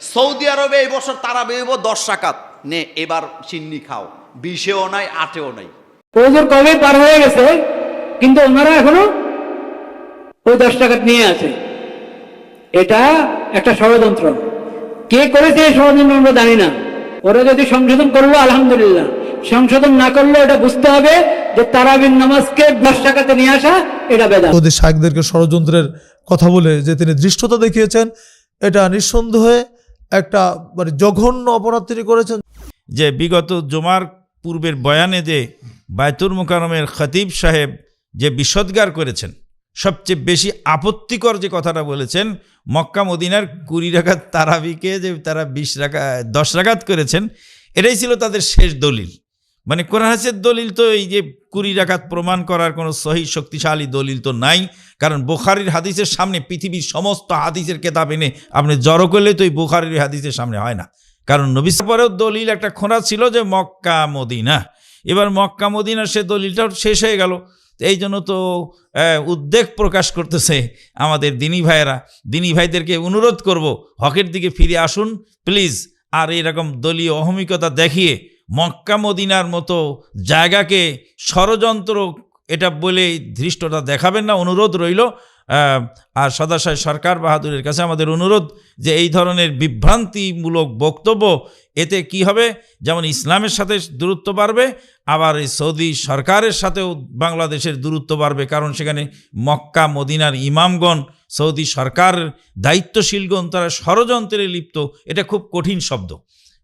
Saudi আরবে এই বছর তারা বেরোব দশ টাকাত নে এবার চিন্নি খাও। বিশেও নাই আটেও নাই। ওজোর কবে পার হয়ে গেছে কিন্তু ওনারা এখনও ওই দশ টাকা নিয়ে আছে। এটা একটা ষড়যন্ত্র। কে করেছে এই ষড়যন্ত্র আমরা জানি না। ওরা যদি সংশোধন করল আলহামদুলিল্লাহ। সংশোধন না করলে এটা বুঝতে হবে যে তারাবিন নামাজকে দশ টাকাতে নিয়ে আসা এটা বেদা ওদের শায়কদেরকে ষড়যন্ত্রের কথা বলে যে তিনি দৃষ্টতা দেখিয়েছেন এটা নিঃসন্দেহে একটা মানে জঘন্য অপরাধ তিনি করেছেন। যে বিগত জুমার পূর্বের বয়ানে যে বায়তুর মোকারমের খতিব সাহেব যে বিষদগার করেছেন, সবচেয়ে বেশি আপত্তিকর যে কথাটা বলেছেন, মক্কা মদিনার কুড়ি রাখাত তারাবিকে যে তারা বিশ রাখা দশ রাখাত করেছেন, এটাই ছিল তাদের শেষ দলিল। মানে কোরআন হাসের দলিল তো এই যে কুড়ি রাখাত প্রমাণ করার কোনো সহি শক্তিশালী দলিল তো নাই। কারণ বোখারির হাদিসের সামনে পৃথিবীর সমস্ত হাদিসের কেতাব এনে আপনি জড়ো করলে তো এই বোখারির হাদিসের সামনে হয় না। কারণ নবী পরেও দলিল একটা খোঁড়া ছিল যে মক্কা, মদিনা। এবার মক্কা মদিনার সে দলিলটাও শেষ হয়ে গেল। এই জন্য তো উদ্বেগ প্রকাশ করতেছে আমাদের দিনী ভাইয়েরা। দিনী ভাইদেরকে অনুরোধ করব, হকের দিকে ফিরে আসুন, প্লিজ। আর এরকম দলীয় অহমিকতা দেখিয়ে মক্কা মদিনার মতো জায়গাকে ষড়যন্ত্র এটা বলে ধৃষ্টতা দেখাবেন না, অনুরোধ রইল। আর সদাশয় সরকার বাহাদুরের কাছে আমাদের অনুরোধ যে এই ধরনের বিভ্রান্তিমূলক বক্তব্য, এতে কি হবে? যেমন ইসলামের সাথে দূরত্ব বাড়বে, আবার এই সৌদি সরকারের সাথেও বাংলাদেশের দূরত্ব বাড়বে, কারণ সেখানে মক্কা মদিনার ইমামগণ, সৌদি সরকার দায়িত্বশীলগণ, তারা ষড়যন্ত্রে লিপ্ত। এটা খুব কঠিন শব্দ।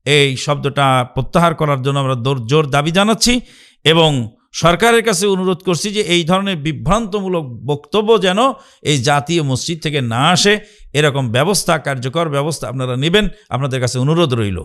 এই শব্দটা প্রত্যাহার করার জন্য আমরা জোর দাবি জানাচ্ছি এবং সরকারের কাছে অনুরোধ করছি যে এই ধরনের বিভ্রান্তমূলক বক্তব্য যেন এই জাতীয় মসজিদ থেকে না আসে, এরকম ব্যবস্থা, কার্যকর ব্যবস্থা আপনারা নেবেন। আপনাদের কাছে অনুরোধ রইল।